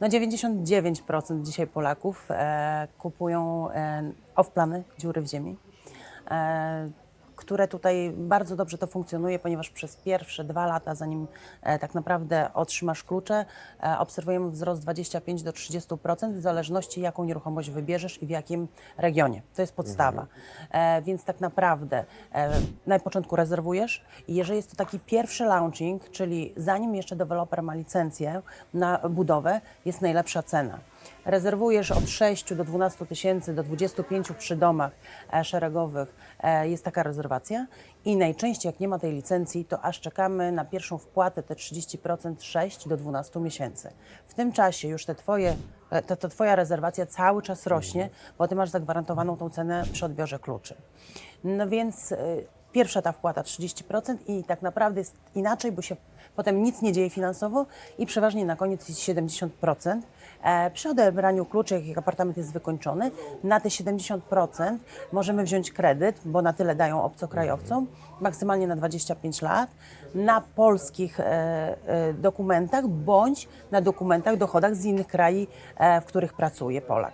No 99% dzisiaj Polaków e, kupują e, off-plany, dziury w ziemi, e, które tutaj bardzo dobrze to funkcjonuje, ponieważ przez pierwsze dwa lata, zanim e, tak naprawdę otrzymasz klucze, e, obserwujemy wzrost 25 do 30% w zależności jaką nieruchomość wybierzesz i w jakim regionie. To jest podstawa. E, więc tak naprawdę na początku rezerwujesz i jeżeli jest to taki pierwszy launching, czyli zanim jeszcze deweloper ma licencję na budowę, jest najlepsza cena. Rezerwujesz od 6 do 12 tysięcy, do 25 przy domach e, szeregowych e, jest taka rezerwacja i najczęściej jak nie ma tej licencji, to aż czekamy na pierwszą wpłatę te 30% 6 do 12 miesięcy. W tym czasie już te twoje, e, ta twoja rezerwacja cały czas rośnie, bo ty masz zagwarantowaną tą cenę przy odbiorze kluczy. No więc e, pierwsza ta wpłata 30% i tak naprawdę jest inaczej, bo się potem nic nie dzieje finansowo i przeważnie na koniec jest 70%. E, przy odebraniu kluczy, jak apartament jest wykończony, na te 70% możemy wziąć kredyt, bo na tyle dają obcokrajowcom, maksymalnie na 25 lat, na polskich e, e, dokumentach bądź na dokumentach, dochodach z innych krajów, w których pracuje Polak.